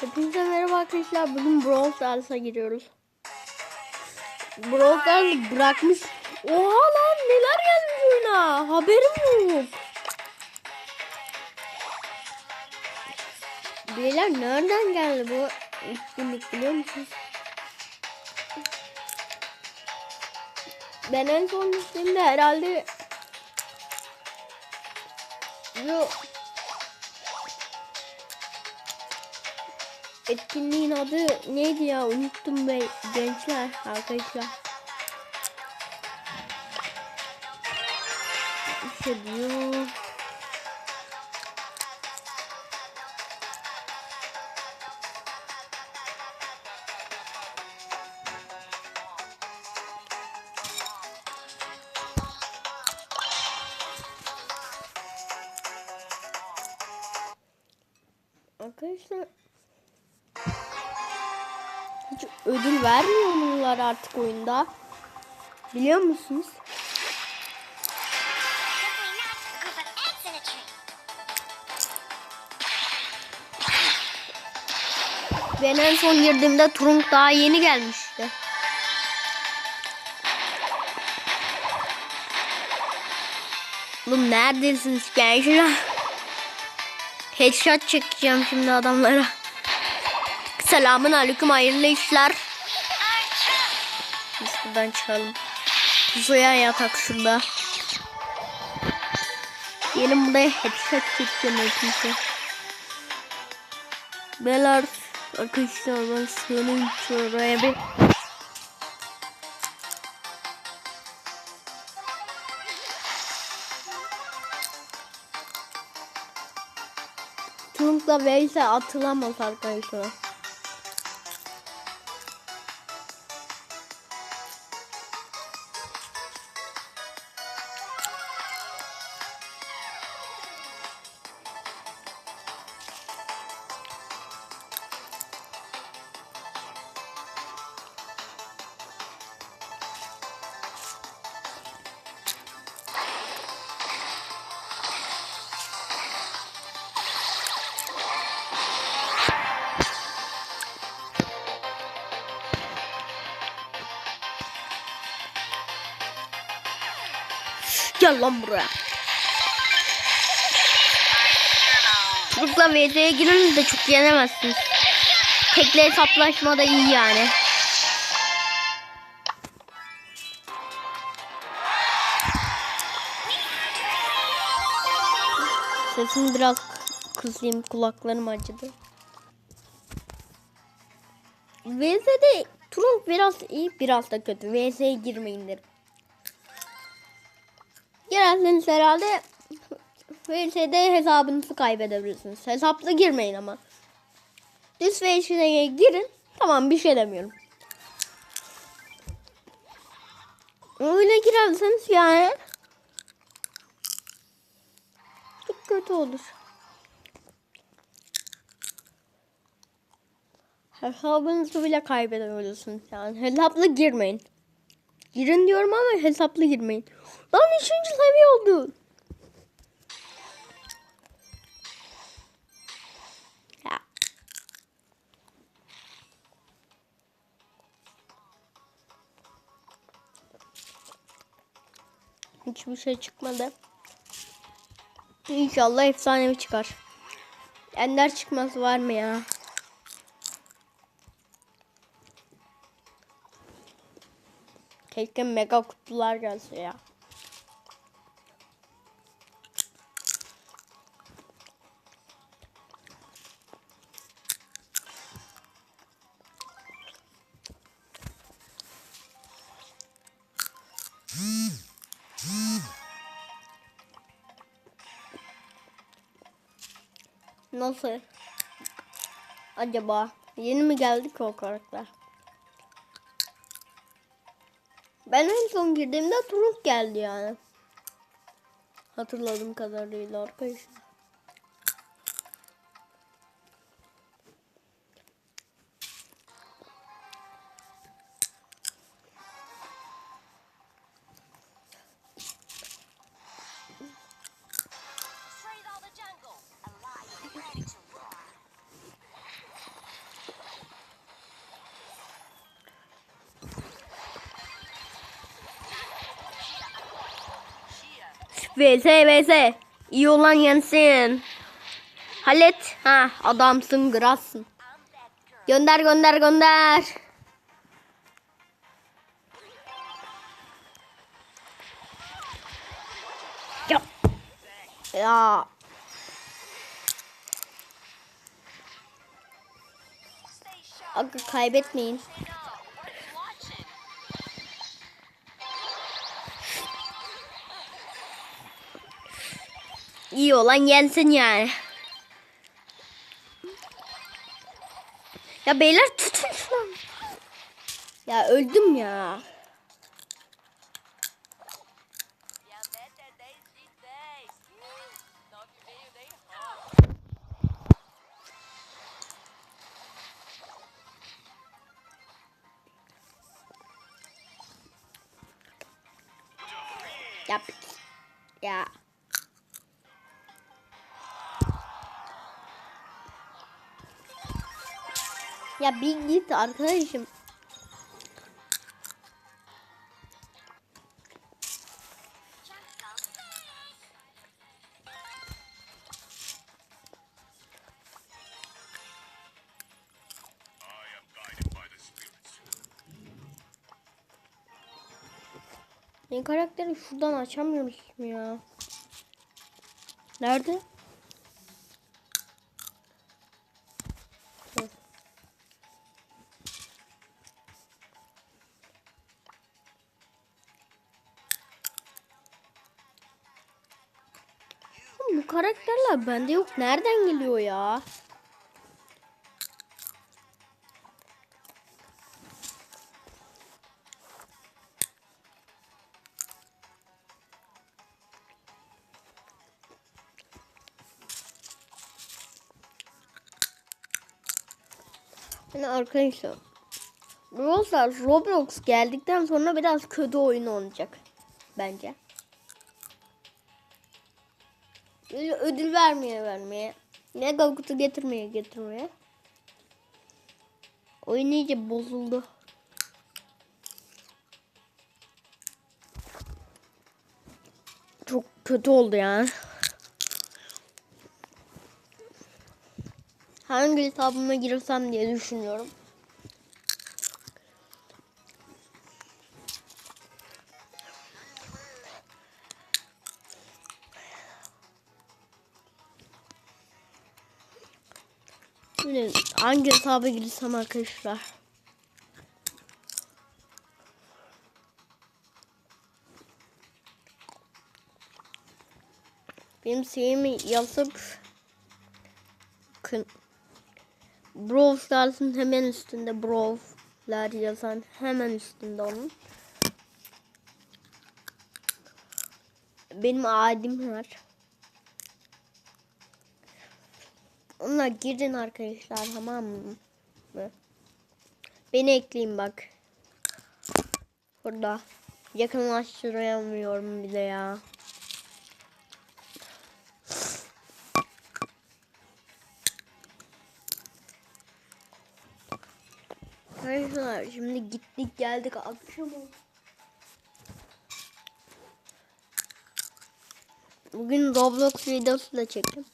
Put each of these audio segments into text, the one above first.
Hepinize merhaba arkadaşlar. Bugün Brawl Stars'a giriyoruz. Brawl Stars bırakmış. Oha lan neler gelmiş oyuna. Haberim yok. Beyler nereden geldi bu etkinlik biliyor musunuz? Ben en son gittiğimde herhalde Yok. Etkinliğin adı neydi ya unuttum be gençler arkadaşlar. İşte diyor. Ödül vermiyor bunlar artık oyunda. Biliyor musunuz? Ben en son girdiğimde Trunk daha yeni gelmişti. Oğlum neredesiniz gençler? Headshot çekeceğim şimdi adamlara. Selamun aleyküm hayırlı işler. Biz buradan çıkalım. Zoya yatak şurada. Gelin buraya headshot çekeceğim hepinize. Beyler arkadaşlar ben sığınayım şuraya bir. Trump'la Veysel atılamaz arkadaşlar. Gel lan buraya. Trump'la VZ'ye girin de çok yenemezsiniz. Tekli hesaplaşma da iyi yani. Sesim biraz kısayım kulaklarım acıdı. VS'de Trump biraz iyi biraz da kötü. VS'ye girmeyin derim. Girerseniz herhalde VS'de hesabınızı kaybedebilirsiniz. Hesapla girmeyin ama. Düz VS'ye girin. Tamam bir şey demiyorum. Öyle girerseniz yani çok kötü olur. Hesabınızı bile kaybedebilirsiniz yani. Hesapla girmeyin. Girin diyorum ama hesaplı girmeyin. Lan üçüncü seviye oldu. Hiçbir şey çıkmadı. İnşallah efsanevi çıkar. Ender çıkması var mı ya? Keşke mega kutular gelse ya. Nasıl? Acaba yeni mi geldi ki o karakter? Ben en son girdiğimde Turuk geldi yani. Hatırladığım kadarıyla arkadaşlar. VS VS. İyi olan yensin. Hallet. Ha adamsın grassın. Gönder gönder gönder. Ya. Ya. Aga kaybetmeyin. İyi olan yensin yani. Ya beyler tutun şunu. Ya öldüm ya. Diabetes é Ya bir git arkadaşım. Benim karakteri şuradan açamıyoruz mu ya? Nerede? Karakterler bende yok. Nereden geliyor ya? Yani arkadaşlar Brawl Stars Roblox geldikten sonra biraz kötü oyun olacak bence. Ödül vermeye vermeye. Mega kutu getirmeye getirmeye. Oyun iyice bozuldu. Çok kötü oldu yani. Hangi hesabıma girsem diye düşünüyorum. Şimdi hangi hesaba girsem arkadaşlar? Benim şeyimi yazıp Brawl Stars'ın hemen üstünde Brawl'lar yazan hemen üstünde onun. Benim adim var. Onunla girin arkadaşlar tamam mı? Beni ekleyin bak. Burada. Yakınlaştıramıyorum bir de ya. Arkadaşlar şimdi gittik geldik akşam. Bugün Roblox videosu da çektim.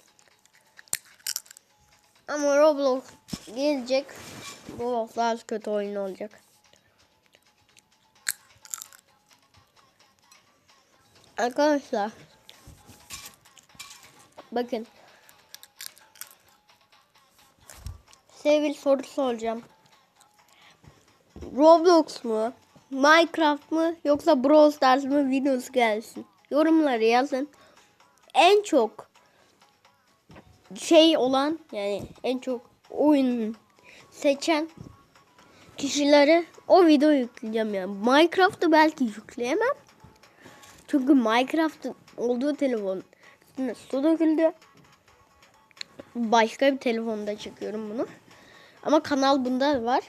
Ama Roblox gelecek. Roblox daha kötü oyun olacak. Arkadaşlar. Bakın. Size bir soru soracağım. Roblox mu? Minecraft mı? Yoksa Brawl Stars mı videosu gelsin? Yorumları yazın. En çok şey olan yani en çok oyun seçen kişileri o video yükleyeceğim yani. Minecraft'ı belki yükleyemem. Çünkü Minecraft'ın olduğu telefon su döküldü. Başka bir telefonda çekiyorum bunu. Ama kanal bunda var.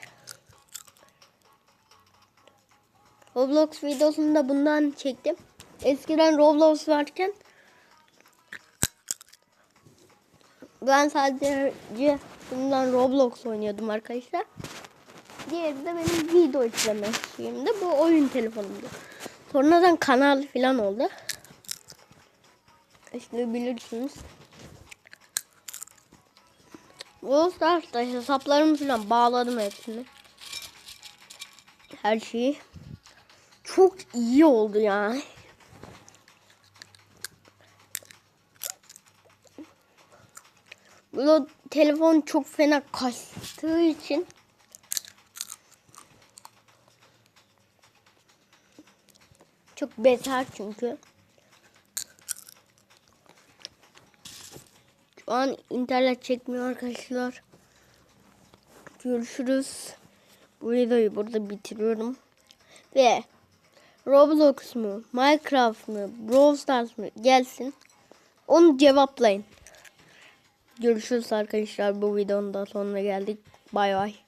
Roblox videosunu da bundan çektim. Eskiden Roblox varken ben sadece bundan Roblox oynuyordum arkadaşlar. Diğeri de benim video izleme şeyimdi. Bu oyun telefonumdu. Sonradan kanal falan oldu. ekleyebilirsiniz. Brawl Stars'ta hesaplarımı falan bağladım hepsini. Her şeyi. Çok iyi oldu yani. Burada telefon çok fena kastığı için çok beter çünkü. Şu an internet çekmiyor arkadaşlar. Görüşürüz. Bu videoyu burada bitiriyorum. Ve Roblox mu, Minecraft mı, Brawl Stars mı gelsin. Onu cevaplayın. Görüşürüz arkadaşlar. Bu videonun da sonuna geldik. Bay bay.